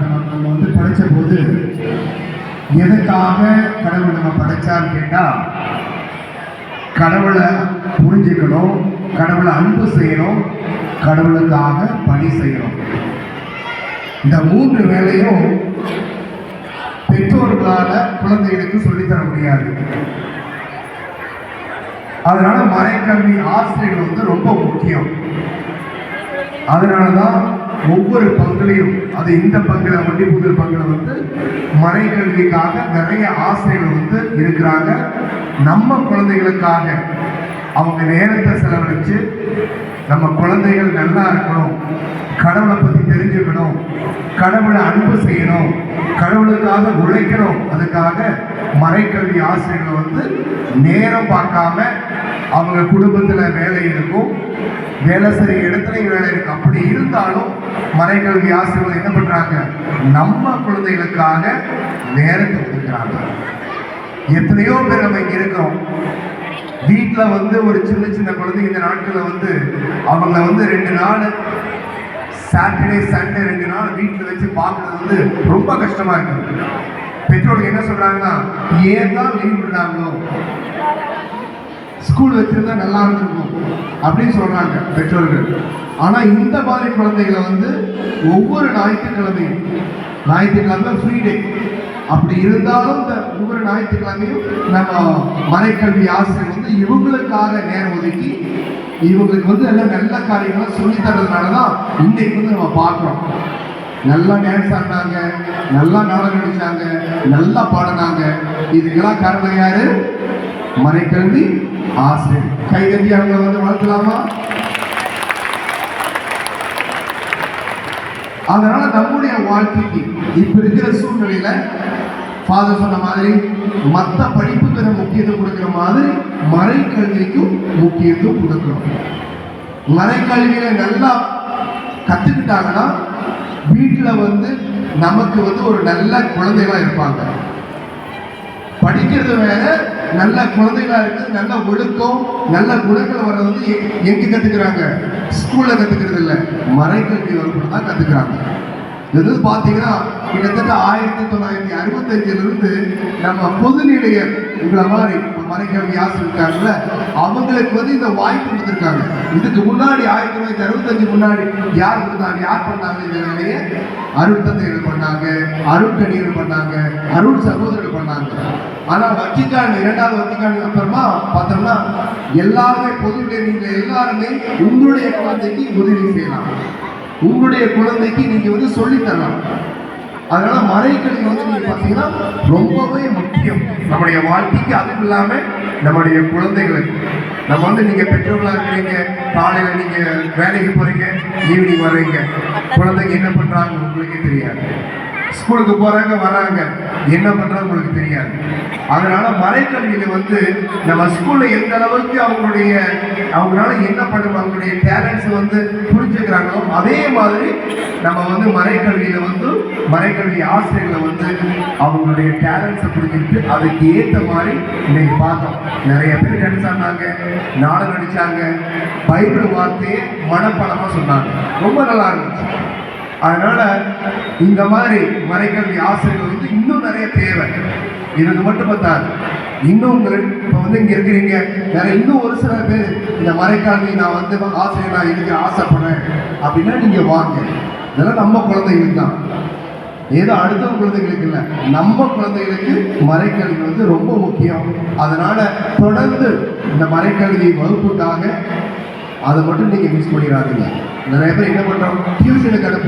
நம்ம படிச்ச போது எதுக்காக கடவுள் நம்ம படைச்சான்னு கேட்டால் கடவுளை புரிஞ்சுக்கணும் கடவுளை அன்பு செய்யணும் கடவுளுக்காக பணி செய்யணும். இந்த மூன்று வேலையும் பெற்றோர்களால் குழந்தைகளுக்கு சொல்லித்தர முடியாது. அதனால மறைக்கல்வி ஆசிரியர்கள் வந்து ரொம்ப முக்கியம். அதனால தான் ஒவ்வொரு பங்குலையும் அது இந்த பங்குல வண்டி முதல் பங்குல வந்து மறைக்கல்விக்காக நிறைய ஆசிரியர்கள் வந்து இருக்கிறாங்க. நம்ம குழந்தைகளுக்காக அவங்க நேரத்தை செலவழிச்சு நம்ம குழந்தைகள் நல்லா இருக்கணும் கடவுளை பற்றி தெரிஞ்சுக்கணும் கடவுளை அன்பு செய்யணும் கடவுளுக்காக உழைக்கணும் அதுக்காக மறைக்கல்வி ஆசிரியர்கள் வந்து நேரம் பார்க்காம அவங்க குடும்பத்தில் வேலை இருக்கும். வேலை செய்ய இடத்துலையும் வேலை இருக்கு அப்படி இருந்தாலும் மறைக்கல்வி ஆசிரியர்கள் என்ன பண்ணுறாங்க நம்ம குழந்தைகளுக்காக நேரத்தை ஒதுக்குறாங்க. எத்தனையோ பேர் நம்ம இங்கே இருக்கோம் வீட்டில் வந்து ஒரு சின்ன சின்ன குழந்தைங்க இந்த நாட்களில் வந்து அவங்கள வந்து ரெண்டு நாள் சாட்டர்டே சண்டே ரெண்டு நாள் வீட்டில் வச்சு பார்க்குறது வந்து ரொம்ப கஷ்டமாக இருக்குது பெற்றோர்கள் என்ன சொல்றாங்கன்னா ஏன் தான் லீவ் விடுறாங்களோ? ஸ்கூல் வச்சிருந்தா நல்லா இருந்திருக்கும் அப்படின்னு சொல்றாங்க பெற்றோர்கள். ஆனா இந்த மாதிரி குழந்தைகளை வந்து ஒவ்வொரு ஞாயிற்றுக்கிழமையும் ஞாயிற்றுக்கிழமை ஃப்ரீ டே அப்படி இருந்தாலும் இந்த ஒவ்வொரு ஞாயிற்றுக்கிழமையும் நம்ம மறைக்கல்வி ஆசிரியர் வந்து இவங்களுக்காக நேரம் ஒதுக்கி இவங்களுக்கு வந்து எல்லாம் நல்ல காரியங்களை சொல்லி தர்றதுனால தான் இன்னைக்கு வந்து நம்ம பார்க்குறோம். நல்லா டான்ஸ் ஆடினாங்க நல்லா நாடகம் நடிச்சாங்க நல்லா பாடினாங்க. இதுக்கெல்லாம் காரணம் யாரு? மறைக்கல்வி ஆசிரியர். கைகட்டி அவங்க வந்து வளர்க்கலாமா அதனால நம்முடைய வாழ்க்கைக்கு இப்ப இருக்கிற சூழ்நிலையில ஃபாதர் சொன்ன மாதிரி மற்ற படிப்புக்கு நம்ம முக்கியத்துவம் கொடுக்கிற மாதிரி மறைக்கல்விக்கும் முக்கியத்துவம் கொடுக்கணும். மறைக்கல்வியில நல்லா கத்துக்கிட்டாங்கன்னா வீட்டில் வந்து நமக்கு வந்து ஒரு நல்ல குழந்தைகளா இருப்பாங்க. படிக்கிறது வேற நல்ல குழந்தைகளா இருக்கு நல்ல ஒழுக்கம் நல்ல குணங்கள் வர்றது வந்து எங்கே எங்க கத்துக்கிறாங்க? ஸ்கூல்ல கத்துக்கிறது இல்ல. மறைக்கல்வி வகுப்புல தான் கத்துக்கிறாங்க. இது பார்த்தீங்கன்னா கிட்டத்தட்ட ஆயிரத்தி தொள்ளாயிரத்தி அறுபத்தஞ்சிலிருந்து நம்ம நம்ம பொதுநிலையர் இவ்வளோ மாதிரி இப்ப மறைக்கல்வி இருக்காங்கல்ல அவங்களுக்கு வந்து இந்த வாய்ப்பு கொடுத்துருக்காங்க. இதுக்கு முன்னாடி ஆயிரத்தி தொள்ளாயிரத்தி அறுபத்தஞ்சு முன்னாடி யார் கொடுத்தாங்க யார் பண்ணாங்க இந்த வேலையை? அருட்தந்தைகள் பண்ணாங்க அருட்கடிகள் பண்ணாங்க அருள் சகோதரர்கள் பண்ணாங்க. ஆனால் வத்திக்கான் இரண்டாவது வத்திக்கான் அப்புறமா பார்த்தோம்னா எல்லாருமே பொது நீங்க எல்லாருமே உங்களுடைய குழந்தைக்கு உதவி செய்யலாம். உங்களுடைய குழந்தைக்கு நீங்க வந்து சொல்லித்தரலாம். அதனால மறைக்கல்வி வந்து நீங்க பார்த்தீங்கன்னா ரொம்பவே முக்கியம். நம்முடைய வாழ்க்கைக்கு அதுவும் இல்லாம நம்முடைய குழந்தைகளுக்கு நம்ம வந்து நீங்க பெற்றோர்களா இருக்கிறீங்க காலையில நீங்க வேலைக்கு போறீங்க ஈவினிங் வர்றீங்க. குழந்தைங்க என்ன பண்றாங்க உங்களுக்கே தெரியாது. ஸ்கூலுக்கு போறாங்க வராங்க என்ன பண்றது உங்களுக்கு தெரியாது. அதனால மறைக்கல்வியில வந்து நம்ம ஸ்கூல்ல எந்த அளவுக்கு அவங்களுடைய அவங்களால என்ன பண்ணும் அவங்களுடைய டேலண்ட்ஸ் வந்து புரிஞ்சுக்கிறாங்களோ அதே மாதிரி நம்ம வந்து மறைக்கல்வியில வந்து மறைக்கல்வி ஆசிரியர்களை வந்து அவங்களுடைய டேலண்ட்ஸை புரிஞ்சுக்கிட்டு அதுக்கு ஏற்ற மாதிரி இன்னைக்கு பார்த்தோம். நிறைய பேர் டான்ஸ் ஆடினாங்க நாடகம் நடிச்சாங்க. பைபிள் வார்த்தையை மனப்பாடமா சொன்னாங்க. ரொம்ப நல்லா இருந்துச்சு. அதனால இந்த மாதிரி மறைக்கல்வி ஆசிரியர்கள் வந்து இன்னும் நிறைய தேவை. எனக்கு மட்டும் பத்தாது. இன்னும் உங்கள் இப்போ வந்து இங்கே இருக்கிறீங்க. வேற இன்னும் ஒரு சில பேர் இந்த மறைக்கல்வி நான் வந்து ஆசிரியர் நான் இருக்க ஆசைப்படுறேன். அப்படின்னா நீங்கள் வாங்க. இதெல்லாம் நம்ம குழந்தைகளுக்கு தான். ஏதோ அடுத்த குழந்தைகளுக்கு இல்லை. நம்ம குழந்தைகளுக்கு மறைக்கல்வி வந்து ரொம்ப முக்கியம். அதனால தொடர்ந்து இந்த மறைக்கல்வி வகுப்புக்காக அதை மட்டும் நீங்கள் மிஸ் பண்ணிடாதீங்க. நிறைய பேர் என்ன பண்ணுறோம்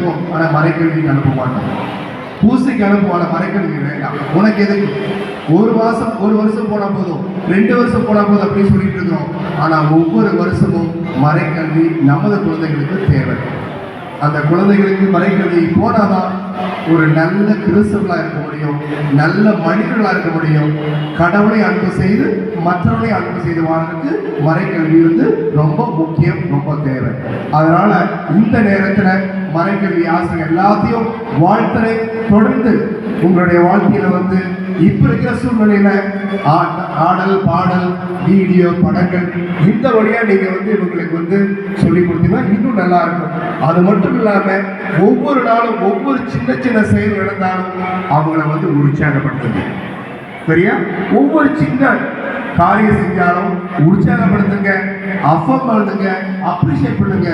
அனுப்புவோம். ஆனால் மறைக்கல்விக்கு அனுப்ப மாட்டோம். பூசைக்கு அனுப்புவோம் ஆனால் மறைக்கல்வி வேண்டாம். உனக்கு எதுக்கு? ஒரு மாதம் ஒரு வருஷம் போனால் போதும். ரெண்டு வருஷம் போனால் போதும் அப்படின்னு சொல்லிட்டு இருக்கிறோம் ஆனால் ஒவ்வொரு வருஷமும் மறைக்கல்வி நமது குழந்தைகளுக்கு தேவை. அந்த குழந்தைகளுக்கு மறைக்கல்வி போனாதான் ஒரு நல்ல கிறிஸ்தவர்களாக இருக்க முடியும் நல்ல மனிதர்களாக இருக்க முடியும். கடவுளை அன்பு செய்து மற்றவர்களை அன்பு செய்து வாழ்றதுக்கு மறைக்கல்வி வந்து ரொம்ப முக்கியம் ரொம்ப தேவை. அதனால் இந்த நேரத்தில் மறைக்கிறது ஆசை எல்லாத்தையும் வாழ்த்தலை தொடர்ந்து உங்களுடைய வாழ்க்கையில வந்து இப்ப இருக்கிற சூழ்நிலையில ஆடல் பாடல் வீடியோ படங்கள் இந்த வழியா நீங்க வந்து இவங்களுக்கு வந்து சொல்லி கொடுத்தீங்கன்னா இன்னும் நல்லா இருக்கும். அது மட்டும் இல்லாம ஒவ்வொரு நாளும் ஒவ்வொரு சின்ன சின்ன சின்ன செயல் நடந்தாலும் அவங்கள வந்து உற்சாகப்படுத்துங்க. சரியா? ஒவ்வொரு சின்ன காரியம் செஞ்சாலும் உற்சாகப்படுத்துங்க அஃபம் பண்ணுங்க அப்ரிஷியேட் பண்ணுங்க.